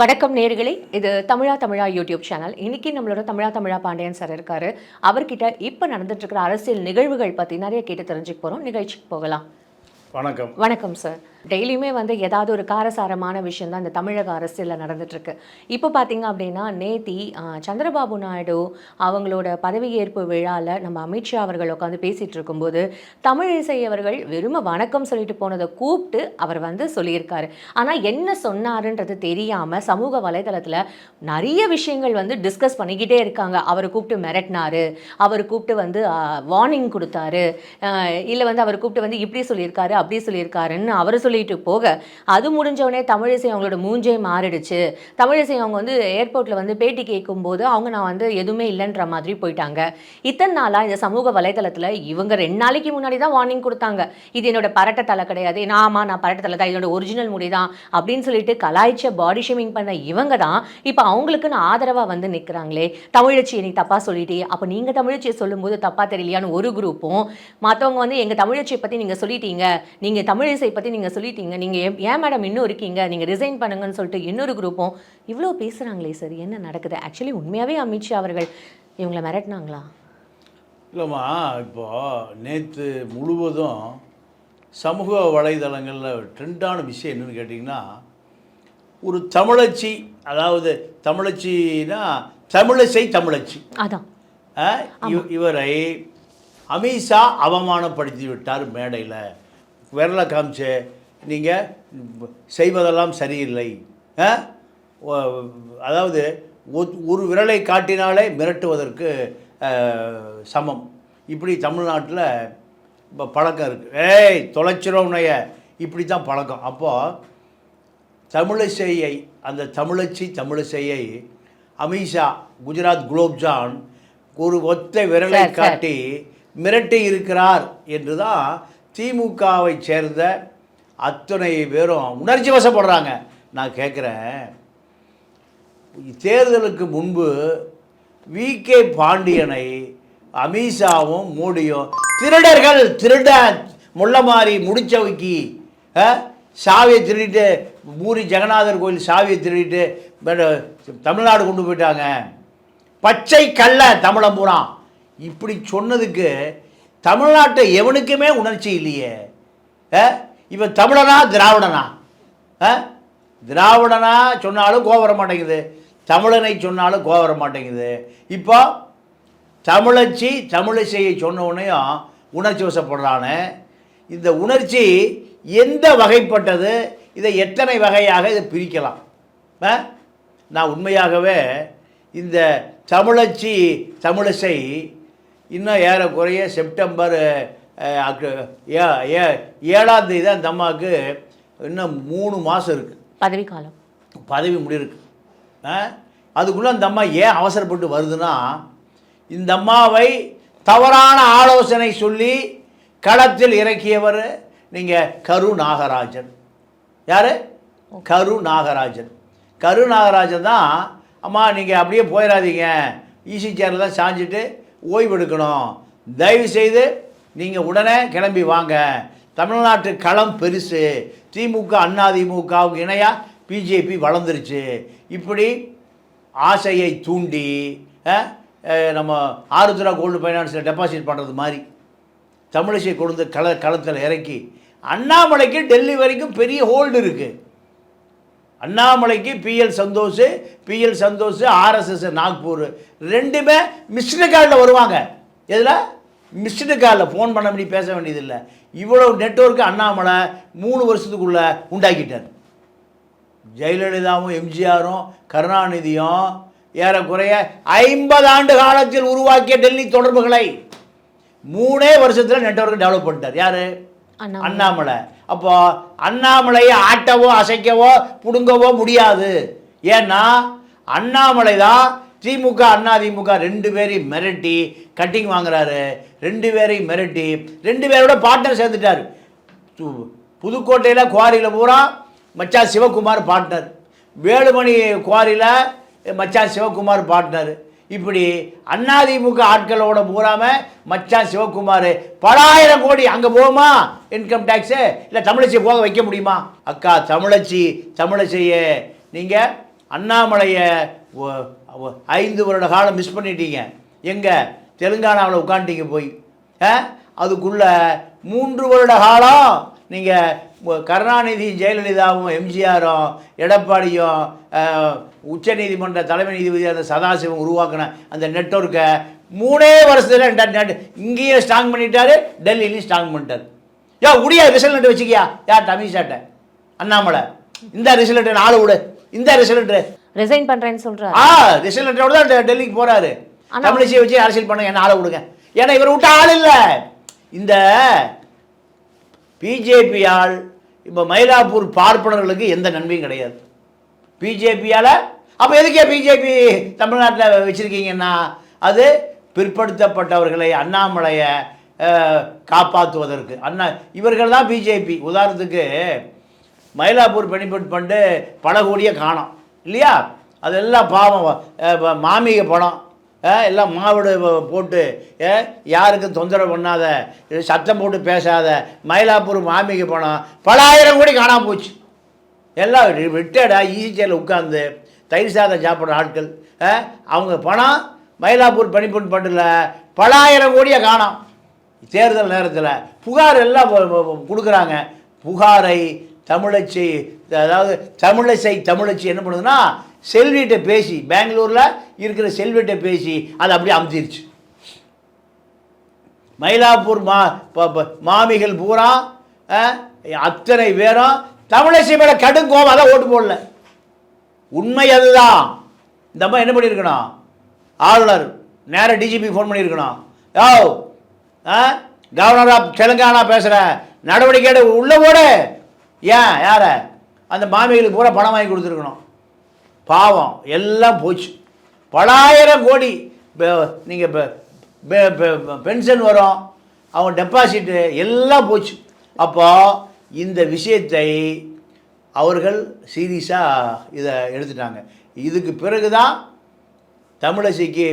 வணக்கம் நேர்களே. இது தமிழா தமிழா யூடியூப் சேனல். இன்றைக்கி நம்மளோட தமிழா தமிழா பாண்டியன் சார் இருக்காரு. அவர்கிட்ட இப்போ நடந்துட்டு இருக்கிற அரசியல் நிகழ்வுகள் பற்றி நிறைய கேட்டு தெரிஞ்சுக்க போகிறோம் நிகழ்ச்சிக்கு போகலாம். வணக்கம். வணக்கம் சார் டெய்லியுமே வந்து ஏதாவது ஒரு காரசாரமான விஷயம் தான் இந்த தமிழக அரசியலில் நடந்துட்டு இருக்கு இப்போ பார்த்தீங்க அப்படின்னா நேத்தி சந்திரபாபு நாயுடு அவங்களோட பதவியேற்பு விழாவில் நம்ம அமித்ஷா அவர்கள் உட்காந்து பேசிட்டு இருக்கும்போது தமிழிசை அவர்கள் வெறும வணக்கம் சொல்லிட்டு போனதை கூப்பிட்டு அவர் வந்து சொல்லியிருக்காரு. ஆனால் என்ன சொன்னாருன்றது தெரியாமல் சமூக வலைதளத்தில் நிறைய விஷயங்கள் வந்து டிஸ்கஸ் பண்ணிக்கிட்டே இருக்காங்க. அவரை கூப்பிட்டு மிரட்டினாரு. அவர் கூப்பிட்டு வந்து வார்னிங் கொடுத்தாரு. இல்லை வந்து அவர் கூப்பிட்டு வந்து இப்படி சொல்லியிருக்காரு. அப்படி சொல்லியிருக்காருன்னு அவர் சொல்லிட்டு போக அது முடிஞ்சவனே தமிழிசை அவங்களோட மூஞ்சே மாறிடுச்சு. தமிழிசை அவங்க வந்து ஏர்போர்ட்டில் வந்து பேட்டி கேட்கும்போது அவங்க நான் வந்து எதுவுமே இல்லைன்ற மாதிரி போயிட்டாங்க. இத்தனை நாளாக இந்த சமூக வலைதளத்தில் இவங்க ரெண்டு நாளைக்கு முன்னாடி தான் வார்னிங் கொடுத்தாங்க. இது என்னோட பரட்ட தலை கிடையாது. நான் ஆமாம் நான் பரட்ட தலை தான். இதோட ஒரிஜினல் முடி தான் அப்படின்னு சொல்லிட்டு கலாய்ச்ச பாடி ஷேமிங் பண்ண இவங்க தான் இப்போ அவங்களுக்குன்னு ஆதரவாக வந்து நிற்கிறாங்களே தமிழச்சி நீ தப்பாக சொல்லிட்டே அப்போ நீங்கள் தமிழச்சியை சொல்லும்போது தப்பாக தெரியலையான்னு ஒரு குரூப்பும் மற்றவங்க வந்து எங்கள் தமிழச்சியை பற்றி நீங்கள் சொல்லிட்டீங்க. நீங்கள் தமிழிசை பற்றி நீங்கள் சொல்லிட்டீங்க. நீங்கள் ஏன் மேடம் இன்னும் இருக்கீங்க? நீங்கள் ரிசைன் பண்ணுங்கன்னு சொல்லிட்டு இன்னொரு குரூப்பும் இவ்வளோ பேசுகிறாங்களே சார் என்ன நடக்குது? ஆக்சுவலி உண்மையாகவே அமித்ஷா அவர்கள் இவங்களை மிரட்டினாங்களா? இல்லைம்மா இப்போ நேற்று முழுவதும் சமூக வலைதளங்களில் ட்ரெண்டான விஷயம் என்னன்னு கேட்டிங்கன்னா ஒரு தமிழச்சி அதாவது தமிழச்சின்னா தமிழிசை தமிழச்சி. அதான். இவரை அமித்ஷா அவமானப்படுத்தி விட்டார் மேடையில். விரலை காமிச்சு நீங்கள் செய்வதெல்லாம் சரியில்லை. அதாவது ஒரு விரலை காட்டினாலே மிரட்டுவதற்கு சமம். இப்படி தமிழ்நாட்டில் இப்போ பழக்கம் இருக்குது ஏய் தொலைச்சிரும் உன்னைய. இப்படி தான் பழக்கம். அப்போது தமிழிசையை அந்த தமிழச்சி தமிழிசையை அமித்ஷா குஜராத் குலோப்ஜான் ஒரு ஒத்த விரலை. காட்டி மிரட்டி இருக்கிறார் என்று தான் திமுகவை சேர்ந்த அத்தனை பேரும் உணர்ச்சி வசப்படுறாங்க. நான் கேட்குறேன் தேர்தலுக்கு முன்பு வி. கே. பாண்டியனை அமித்ஷாவும் மோடியும் திருடர்கள் திருட முள்ளமாரி முடிச்சவைக்கு ஆ? சாவியை திருடிட்டு பூரி ஜெகநாதர் கோயில் சாவியை திருடிட்டு தமிழ்நாடு கொண்டு போயிட்டாங்க. பச்சை கல்ல தமிழம் பூரா இப்படி சொன்னதுக்கு தமிழ்நாட்டை எவனுக்குமே உணர்ச்சி இல்லையே. ஆ? இவன் தமிழனா திராவிடனா? ஆ? திராவிடனா சொன்னாலும் கோவம் வர மாட்டேங்குது. தமிழனை சொன்னாலும் கோவம் வர மாட்டேங்குது. இப்போ தமிழச்சி தமிழிசையை சொன்ன உணர்ச்சி வசப்படுறானு. இந்த உணர்ச்சி எந்த வகைப்பட்டது? இதை எத்தனை வகையாக இதை பிரிக்கலாம்? ஆ? நான் உண்மையாகவே இந்த தமிழச்சி தமிழிசை இன்னும் ஏறக்குறைய செப்டம்பர் ஏ- ஏ- ஏழாம் தேதி தான் இந்த அம்மாவுக்கு இன்னும் மூணு மாதம் இருக்குது பதவிக்காலம். பதவி முடியிருக்கு? அதுக்குள்ளே அந்த அம்மா ஏன் அவசரப்பட்டு வருதுன்னா இந்த அம்மாவை தவறான ஆலோசனை சொல்லி களத்தில் இறக்கியவர் நீங்கள் கரு நாகராஜன். யார்? கரு நாகராஜன். கரு நாகராஜன் தான் அம்மா நீங்கள் அப்படியே போயிடாதீங்க. ஈசி சேரில் தான் சாஞ்சிட்டு ஓய்வெடுக்கணும். தயவுசெய்து தயவு செய்து நீங்கள் உடனே கிளம்பி வாங்க. தமிழ்நாட்டு களம் பெருசு. திமுக அண்ணா திமுகவுக்கு இணையாக பிஜேபி வளர்ந்துருச்சு. இப்படி ஆசையை தூண்டி நம்ம ஆருத்ரா கோல்டு ஃபைனான்ஸில் டெபாசிட் பண்ணுறது மாதிரி தமிழிசை கொண்டு கள களத்தில் இறக்கி அண்ணாமலைக்கு டெல்லி வரைக்கும் பெரிய ஹோல்டு இருக்குது அண்ணாமலைக்கு BL Santhosh BL Santhosh RSS Nagpur. ரெண்டுமே மிஸ்டு காலில் வருவாங்க. எதில்? மிஸ்டு காலில் ஃபோன் பண்ண முடியும் பேச வேண்டியதில்லை. இவ்வளோ நெட்வொர்க்கு அண்ணாமலை மூணு வருஷத்துக்குள்ளே உண்டாக்கிட்டார். ஜெயலலிதாவும் எம்ஜிஆரும் கருணாநிதியும் ஏறக்குறைய ஐம்பது ஆண்டு காலத்தில் உருவாக்கிய டெல்லி தொடர்புகளை மூணே வருஷத்தில் நெட்வொர்க்கை டெவலப் பண்ணிட்டார். யார்? அண்ணாமலை. அண்ணாமலை. அப்போ அண்ணாமலையை ஆட்டவோ அசைக்கவோ பிடுங்கவோ முடியாது. ஏன்னா அண்ணாமலை தான் திமுக அண்ணா திமுக ரெண்டு பேரையும் மிரட்டி கட்டிங் வாங்குறாரு. ரெண்டு பேரையும் மிரட்டி ரெண்டு பேரோட பார்ட்னர் சேர்ந்துட்டார். புதுக்கோட்டையில் குவாரியில் பூரா மச்சான் சிவகுமார் பார்ட்னர் வேலுமணி குவாரியில் மச்சான் சிவகுமார் பார்ட்னர் இப்படி அதிமுக ஆட்களோட பூராம மச்சான் சிவகுமார் பல ஆயிரம் கோடி அங்கே போகுமா? இன்கம் டேக்ஸு இல்லை தமிழச்சியை போக வைக்க முடியுமா? அக்கா தமிழச்சி தமிழச்சியே நீங்கள் அண்ணாமலையை ஐந்து வருட காலம் மிஸ் பண்ணிட்டீங்க. எங்கே? தெலுங்கானாவில் உட்காந்துட்டீங்க போய். அதுக்குள்ளே மூன்று வருட காலம் நீங்கள் கருணாநிதி ஜெயலலிதாவும் எம்ஜிஆரும் எடப்பாடியும் உச்ச நீதிமன்ற தலைமை நீதிபதியாக அந்த சதாசிவம் உருவாக்கின அந்த நெட்வொர்க்கை மூணே வருஷத்தில் இங்கேயும் ஸ்ட்ராங் பண்ணிட்டாரு டெல்லியிலையும் ஸ்ட்ராங் பண்ணிட்டாரு. யோ உடியா ரிசல்ட் வச்சுக்கியா? யார் அமித்ஷாட்ட அண்ணாமலை இந்த ரிசல்ட் நாலு விடு. இந்த ரிசல்ட் ரிசைன் பண்றேன்னு சொல்றாரு. ஆ ரிசல்ட்டோட தான் டெல்லிக்கு போறாரு. ஆனா- தமிழிசையை வச்சு அரசியல் பண்ணுங்க என்ன ஆளை விடுங்க? ஏன்னா இவர் விட்ட ஆள் இல்லை. இந்த பிஜேபியால் இப்போ மயிலாப்பூர் பார்ப்பனர்களுக்கு எந்த நன்மையும் கிடையாது. பிஜேபியால் அப்போ எதுக்கே பிஜேபி தமிழ்நாட்டில் வச்சுருக்கீங்கன்னா அது பிற்படுத்தப்பட்டவர்களை அண்ணாமலையை காப்பாற்றுவதற்கு அண்ணா இவர்கள் தான் பிஜேபி. உதாரணத்துக்கு மயிலாப்பூர் பெனிஃபிட் பண்ணிட்டு பல கோடியை இல்லையா? அதெல்லாம் பாவம். மாமிக படம் எல்லாம் மாவிடு போட்டு யாருக்கும் தொந்தரவு பண்ணாத இது சத்தம் போட்டு பேசாத மயிலாப்பூர் மாமிக்கு போனால் பல ஆயிரம் கோடி காணாம போச்சு. எல்லாம் ரிட்டையர்டாக ஈஸி சேரில் உட்காந்து தயிர் சாதம் சாப்பிட்ற ஆட்கள். அவங்க பணம் மயிலாப்பூர் பனிப்பொன் பண்டில் பல ஆயிரம் கோடியை காணோம். தேர்தல் நேரத்தில் புகார் எல்லாம் கொடுக்குறாங்க. புகாரை தமிழச்சி அதாவது தமிழிசை தமிழச்சி என்ன பண்ணுதுன்னா செல்விகிட்ட பேசி பெங்களூரில் இருக்கிற செல்விகிட்ட பேசி அதை அப்படியே அமுத்திருச்சு மயிலாப்பூர் மா ப- ப- மாமிகள் பூரா அத்தனை பேரும் தமிழசை மேலே கடும் கோபம் அதான் ஓட்டு போடல. உண்மை அதுதான். இந்த அம்மா என்ன பண்ணியிருக்கணும்? ஆளுநர் நேராக டிஜிபி ஃபோன் பண்ணியிருக்கணும். யோ ஆ கவர்னர் ஆஃப் தெலுங்கானா பேசுகிற நடவடிக்கை எடு உள்ள போடு ஏன் யார? அந்த மாமிகளுக்கு பூரா பணம் வாங்கி கொடுத்துருக்கணும். பாவம் எல்லாம் போச்சு. பலாயிரம் கோடி நீங்கள் பென்ஷன் வரும் அவங்க டெபாசிட்டு எல்லாம் போச்சு. அப்போ இந்த விஷயத்தை அவர்கள் சீரியஸாக இதை எடுத்துட்டாங்க. இதுக்கு பிறகு தான் தமிழசைக்கு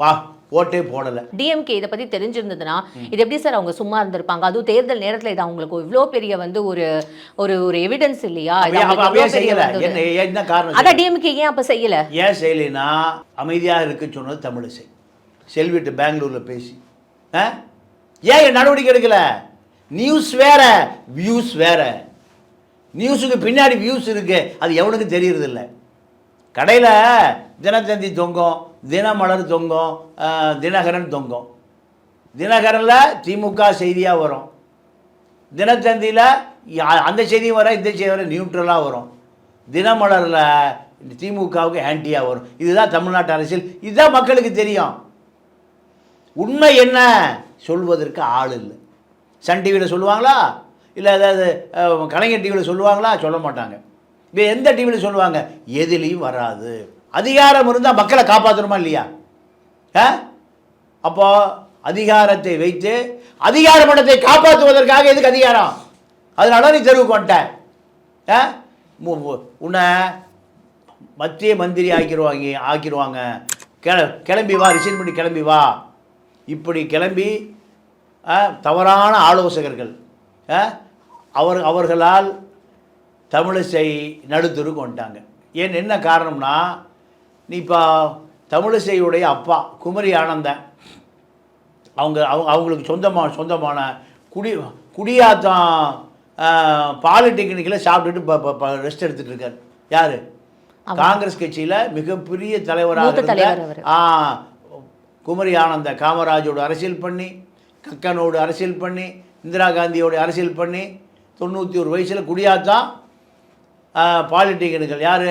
வா ஓட்டே போடலை. டிஎம்கே இதை பத்தி தெரிஞ்சிருந்ததுன்னா இது எப்படி சார் அவங்க சும்மா இருந்திருப்பாங்க? அதுவும் தேர்தல் நேரத்துல இது அவங்களுக்கு இவ்ளோ பெரிய வந்து ஒரு ஒரு ஒரு எவிடன்ஸ் இல்லையா? என்ன காரணம் அதான் டிஎம்கே ஏன் அப்ப செய்யல? ஏன் செய்யலைன்னா அமைதியாக இருக்க சொன்னது தமிழிசை. செல்விட்டு பெங்களூரில் பேசி. ஏன் நடவடிக்கை எடுக்கல? நியூஸ் வேற வியூஸ் வேற. நியூஸுக்கு பின்னாடி வியூஸ் இருக்கு. அது எவனுக்கும் தெரியறதில்ல. கடையில் தினத்தந்தி தொங்கும் தினமலர் தொங்கும் தினகரன் தொங்கும். தினகரனில் திமுக செய்தியாக வரும். தினத்தந்தியில் அந்த செய்தியும் வர இந்த செய்தி வர நியூட்ரலாக வரும். தினமலரில் திமுகவுக்கு ஆன்டியாக வரும். இதுதான் தமிழ்நாட்டு அரசியல். இதுதான் மக்களுக்கு தெரியும். உண்மை என்ன? சொல்வதற்கு ஆள் இல்லை. சன் டிவியில் சொல்லுவாங்களா? இல்லை ஏதாவது கலைஞர் டிவியில் சொல்லுவாங்களா? சொல்ல மாட்டாங்க. இப்போ எந்த டிவியில் சொல்லுவாங்க? எதுலேயும் வராது. அதிகாரம் இருந்தால் மக்களை காப்பாற்றணுமா இல்லையா? ஆ? அப்போ அதிகாரத்தை வைத்து அதிகார மன்றத்தை காப்பாற்றுவதற்காக எதுக்கு அதிகாரம்? அதனால நீ தெருவுக்கு வந்துட்ட. ஆ? மு- உன்னை மத்திய மந்திரி ஆக்கிடுவாங்க ஆக்கிடுவாங்க கிள கிளம்பி வா ரிசைன் பண்ணி கிளம்பி வா. இப்படி கிளம்பி ஆ, தவறான ஆலோசகர்கள் ஆ, அவர் அவர்களால் தமிழிசை நடுத்தருக்கு வந்துட்டாங்க. ஏன் என்ன காரணம்னா நீ இப்போ தமிழிசையுடைய அப்பா குமரி ஆனந்தன் அவங்க அவங்க அவங்களுக்கு சொந்தமான சொந்தமான குடி குடியாத்தம் பாலிடெக்னிக்கில் சாப்பிட்டுட்டு இப்போ ரெஸ்ட் எடுத்துட்டு இருக்காரு யார்? காங்கிரஸ் கட்சியில் மிகப்பெரிய தலைவராக குமரி ஆனந்த காமராஜோடு அரசியல் பண்ணி கக்கனோடு அரசியல் பண்ணி இந்திரா காந்தியோடு அரசியல் பண்ணி தொண்ணூற்றி ஒரு வயசில் குடியாத்தான் பாலிடெக்னிக்கல். யார்?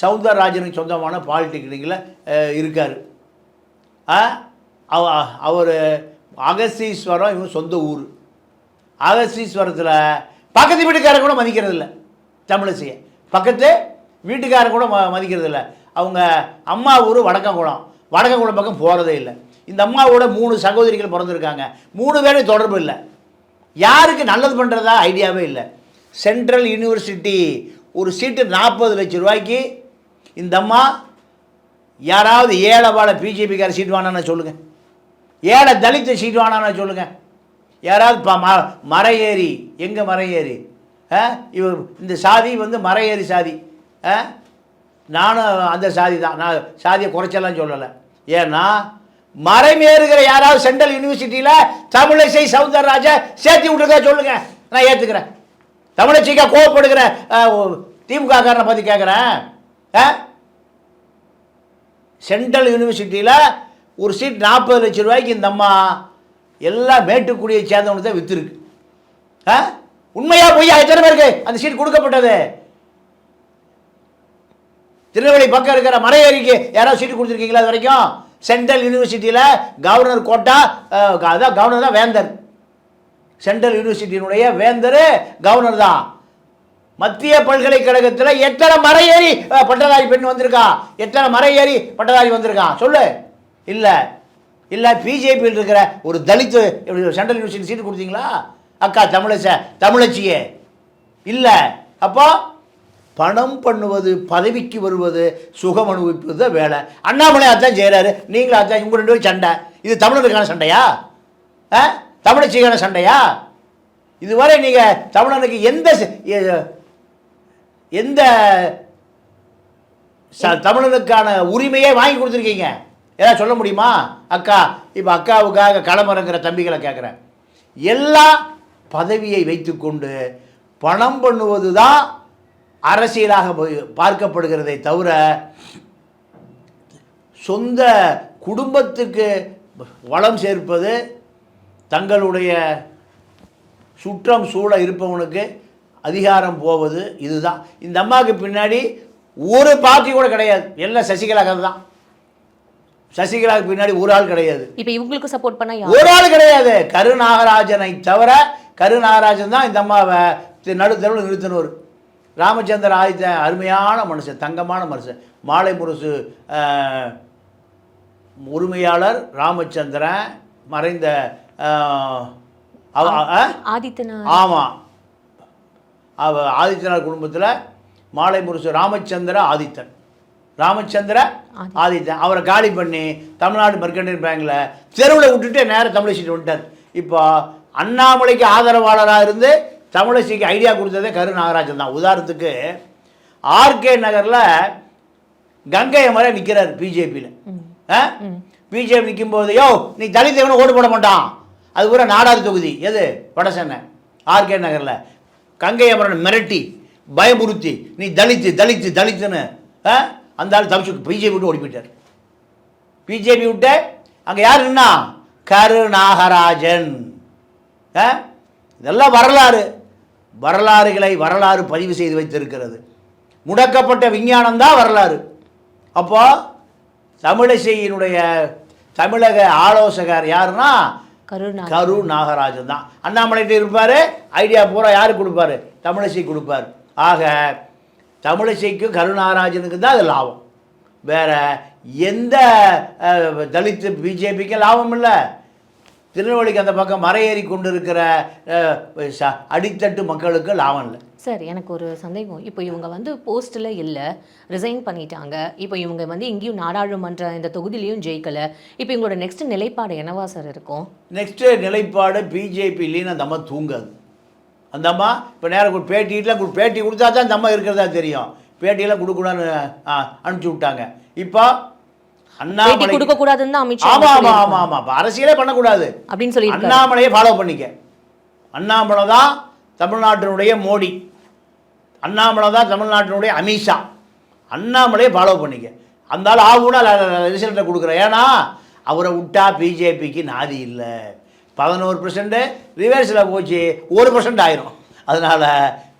சவுந்தரராஜனுக்கு சொந்தமான பாலிடெக்னிக்கில் இருக்கார். அவர் அகஸ்தீஸ்வரம் இவங்க சொந்த ஊர். அகஸ்தீஸ்வரத்தில் பக்கத்து வீட்டுக்காரர் கூட மதிக்கிறது இல்லை தமிழிசையை. பக்கத்து வீட்டுக்காரர் கூட ம மதிக்கிறது இல்லை அவங்க அம்மா ஊர் வடக்கங்குளம். வடக்கங்குளம் பக்கம் போகிறதே இல்லை. இந்த அம்மாவோட மூணு சகோதரிகள் பிறந்திருக்காங்க. மூணு பேரும் தொடர்பு இல்லை. யாருக்கு நல்லது பண்ணுறதா ஐடியாவே இல்லை. சென்ட்ரல் யூனிவர்சிட்டி ஒரு சீட்டு நாற்பது லட்சம் ரூபாய்க்கு இந்த அம்மா யாராவது ஏழை வாழ பிஜேபிக்கார சீட் வாங்கினா சொல்லுங்கள் ஏழை தலித்த சீட் வாங்கினா சொல்லுங்கள் யாராவது ப ம மரம் ஏறி எங்கே மரம் ஏறி ஆ இவர் இந்த சாதி வந்து மரம் ஏறி சாதி. ஆ நானும் அந்த சாதி தான். நான் சாதியை குறைச்செல்லாம் சொல்லலை. ஏன்னா மறைமேறுகிற யாராவது சென்ட்ரல் யூனிவர்சிட்டியில் தமிழிசை சவுந்தரராஜை சேர்த்து விட்டுருக்கா சொல்லுங்கள் நான் ஏற்றுக்கிறேன் தமிழச்சிக்கா கோவப்படுகிற திமுக காரனை பற்றி கேட்குறேன் ஆ சென்ட்ரல் யூனிவர்சிட்டியில் ஒரு சீட் நாற்பது லட்சம் ரூபாய்க்கு இந்த அம்மா எல்லா மேட்டுக்குடியை சேர்ந்தவனுக்கு தான் விற்றுருக்கு ஆ உண்மையாக பொய்யா? எத்தனை பேருக்கு அந்த சீட் கொடுக்கப்பட்டது? திருநெல்வேலி பக்கம் இருக்கிற மலையேறிக்கு யாராவது சீட்டு கொடுத்துருக்கீங்களா அது வரைக்கும்? சென்ட்ரல் யூனிவர்சிட்டியில் கவர்னர் கோட்டா அதான் கவர்னர் தான் வேந்தன் சென்ட்ரல் யூனிவர்சிட்டியினுடைய வேந்தர் கவர்னர் தான். மத்திய பல்கலைக்கழகத்தில் எத்தனை மறையேறி அஹ், பட்டதாரி பெண் வந்திருக்கா? எத்தனை மறையேறி பட்டதாரி வந்திருக்கான் சொல்லு. இல்லை. இல்லை பிஜேபியில் இருக்கிற ஒரு தலித்து சென்ட்ரல் யூனிவர்சிட்டி சீட்டு கொடுத்தீங்களா? அக்கா தமிழச்ச தமிழச்சியே. இல்லை. அப்போ பணம் பண்ணுவது பதவிக்கு வருவது சுகம் அனுபவிப்பது தான் வேலை. அண்ணாமலை அதான் செய்கிறாரு நீங்களும் அதான் உங்கள் ரெண்டு பேரும் சண்டை. இது தமிழருக்கான சண்டையா? ஆ தமிழச்சிக்கான சண்டையா? இதுவரை நீங்கள் தமிழனுக்கு எந்த எந்த ச- தமிழனுக்கான உரிமையே வாங்கி கொடுத்துருக்கீங்க? ஏதாவது சொல்ல முடியுமா? அக்கா இப்போ அக்காவுக்காக களமிறங்குற தம்பிகளை கேட்குறேன் எல்லா பதவியை வைத்துக்கொண்டு பணம் பண்ணுவது தான் அரசியலாக போய் பார்க்கப்படுகிறதை தவிர சொந்த குடும்பத்துக்கு வளம் சேர்ப்பது தங்களுடைய சுற்றம் சூழ இருப்பவனுக்கு அதிகாரம் போவது இதுதான். இந்த அம்மாவுக்கு பின்னாடி ஒரு பார்ட்டி கூட கிடையாது. எல்லாம் சசிகலா கதை தான் சசிகலாவுக்கு பின்னாடி ஒரு ஆள் கிடையாது. இப்போ இவங்களுக்கு சப்போர்ட் பண்ணா ஒரு ஆள் கிடையாது. கருநாகராஜனை தவிர கருநாகராஜன் தான் இந்த அம்மாவை நடு தெருவில் நிறுத்தினவர். ராமச்சந்திர ஆதித்த அருமையான மனுஷன் தங்கமான மனுஷன். மாலை முரசு உரிமையாளர் ராமச்சந்திரன் மறைந்த? ஆதித்தனார். ஆமாம் அவ ஆதித்யநாத் குடும்பத்தில் மாலை முரசு ராமச்சந்திர ஆதித்தன். ராமச்சந்திர ஆதி- ஆதித்தன். அவரை காலி பண்ணி தமிழ்நாடு மெர்கண்டைல் பேங்கில் தெருவில் விட்டுட்டு நேரம் தமிழிசைட்டு வந்துட்டார். இப்போ அண்ணாமலைக்கு ஆதரவாளராக இருந்து தமிழிசைக்கு ஐடியா கொடுத்ததே கரு நாகராஜன் தான். உதாரணத்துக்கு ஆர்கே நகரில் கங்கை மறை நிற்கிறார் பிஜேபியில். பிஜேபி நிற்கும்போது யோ நீ தலித் எவனும் ஓட்டு போட மாட்டான். அது பூரா நாடார் தொகுதி. எது? வடசென்னை. ஆர்கே நகரில். கங்கை அமரன் மிரட்டி பயமுறுத்தி நீ தலித்து தலித்து தலித்துன்னு ஆ? அந்த ஆள் தவிச்சு பிஜேபி விட்டு ஓடி போயிட்டார் பிஜேபி விட்டு அங்கே யார் நின்னா? கருநாகராஜன். ஆ? இதெல்லாம் வரலாறு. வரலாறுகளை வரலாறு பதிவு செய்து வைத்திருக்கிறது. முடக்கப்பட்ட விஞ்ஞானம் தான் வரலாறு. அப்போது தமிழிசையினுடைய தமிழக ஆலோசகர் யாருன்னா கரு நாகராஜன் தான் அண்ணாமலைகிட்ட இருப்பார் ஐடியா பூரா யார் கொடுப்பாரு? தமிழிசை கொடுப்பார். ஆக தமிழிசைக்கும் கருநாகராஜனுக்கு தான் அது லாபம். வேற எந்த தலித்து பிஜேபிக்கும் லாபம் இல்லை. திருநெல்வேலிக்கு அந்த பக்கம் மறையேறி கொண்டு இருக்கிற அடித்தட்டு மக்களுக்கு லாபம் இல்லை. சார் எனக்கு ஒரு சந்தேகம். இப்போ இவங்க வந்து போஸ்ட்டில் இல்லை ரிசைன் பண்ணிட்டாங்க. இப்போ இவங்க வந்து எங்கேயும் நாடாளுமன்ற இந்த தொகுதியிலையும் ஜெயிக்கல. இப்போ இவங்களோட நெக்ஸ்ட் நிலைப்பாடு என்னவா சார் இருக்கும்? நெக்ஸ்ட்டு நிலைப்பாடு பிஜேபியிலேன்னு அந்த அம்மா தூங்காது. அந்த அம்மா இப்போ நேரம் ஒரு பேட்டிலாம் கொடு பேட்டி கொடுத்தா தான் அந்த அம்மா இருக்கிறதா தெரியும். பேட்டியெல்லாம் கொடுக்கூடாதுன்னு அனுப்பிச்சி விட்டாங்க. இப்போ அண்ணாமலை கொடுக்க கூடாதுன்னு தான் அமித்ஷா ஆமாம் ஆமாம் சொல்லியிருக்காங்க. ஆமாம் அரசியலே பண்ணக்கூடாது. அப்படின்னு சொல்லியிருக்காரு. அண்ணாமலையை ஃபாலோ பண்ணிக்க. அண்ணாமலை தான் தமிழ்நாட்டினுடைய மோடி. அண்ணாமலை தான் தமிழ்நாட்டினுடைய அமித்ஷா. அண்ணாமலையை ஃபாலோ பண்ணிக்க அந்த ஆள் ஆகுனா ரிசல்ட்டை கொடுக்குறேன். ஏன்னா அவரை விட்டா பிஜேபிக்கு நாதி இல்லை. பதினோரு பர்சன்ட்டு ரிவர்ஸில் போச்சு. ஒரு பர்சன்ட் ஆயிரும். அதனால்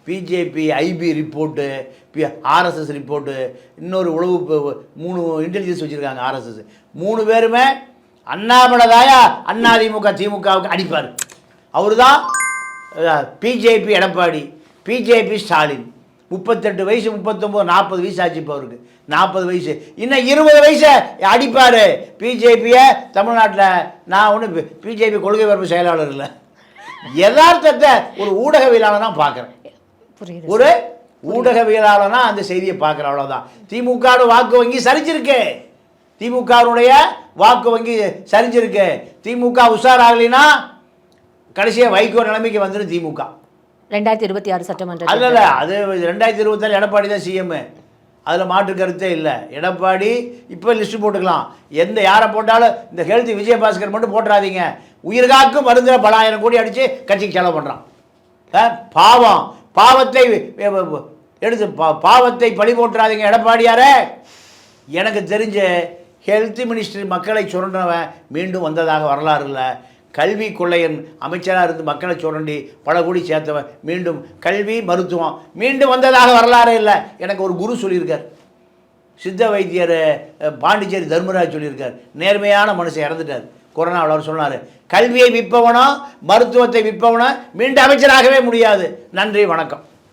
பிஜேபி ஐபி ரிப்போர்ட்டு பி ஆர்எஸ்எஸ் ரிப்போர்ட்டு இன்னொரு உளவு மூணு இன்டெலிஜென்ஸ் வச்சுருக்காங்க ஆர்எஸ்எஸ். மூணு பேருமே அண்ணாமலை தாயா அண்ணா திமுக திமுகவுக்கு அடிப்பார். அவர் தான் பிஜேபி எடப்பாடி பிஜேபி ஸ்டாலின். முப்பத்தெட்டு வயசு முப்பத்தொம்போது நாற்பது வயசு ஆச்சு இப்போ அவருக்கு. நாற்பது வயசு. இன்னும் இருபது வயசை அடிப்பார். பிஜேபியை தமிழ்நாட்டில் நான் ஒன்றும் பிஜேபி கொள்கை பரப்பு செயலாளர் இல்லை. யதார்த்தத்தை ஒரு ஊடகவியலாளர் தான் பார்க்குறேன். ஒரு ஊடகவியலாளனா அந்த செய்தியை பார்க்குற அவ்வளோதான் திமுக வாக்கு வங்கி சரிஞ்சிருக்கு. திமுகவுடைய வாக்கு வங்கி சரிஞ்சிருக்கு. திமுக உஷாராகலைன்னா கடைசியாக வைகோ நிலைமைக்கு வந்துடும் திமுக. ரெண்டாயிரத்தி இருபத்தி ஆறு சட்டமன்ற அல்ல இல்ல அது ரெண்டாயிரத்தி இருபத்தாறு எடப்பாடி தான் சிஎம் அதில் மாற்று கருத்தே இல்லை. எடப்பாடி இப்போ லிஸ்ட்டு போட்டுக்கலாம். எந்த யாரை போட்டாலும் இந்த ஹெல்த் விஜயபாஸ்கர் மட்டும் போட்டுறாதீங்க. உயிர்காக்கும் மருந்தில் பல ஆயிரம் கோடி அடித்து கட்சிக்கு செலவு பண்ணுறான் பாவம். பாவத்தை எடுத்து பா- பாவத்தை பழி போட்டுறாதீங்க எடப்பாடியாரே. எனக்கு தெரிஞ்ச ஹெல்த் மினிஸ்டர் மக்களை சுரண்டவன் மீண்டும் வந்ததாக வரலாறு இல்லை. கல்வி கொள்ளையன் அமைச்சராக இருந்து மக்களை சுரண்டி பல கோடி சேர்த்தவன் மீண்டும் கல்வி மருத்துவம். மீண்டும் வந்ததாக வரலாறு இல்லை. எனக்கு ஒரு குரு சொல்லியிருக்கார். சித்த வைத்தியர் பாண்டிச்சேரி தர்மராஜ் சொல்லியிருக்கார். நேர்மையான மனுஷன் இறந்துட்டார். கொரோனாவில் அவர் சொன்னார். கல்வியை விற்பவனோ மருத்துவத்தை விற்பவனோ மீண்டும் அமைச்சராகவே முடியாது. நன்றி வணக்கம்.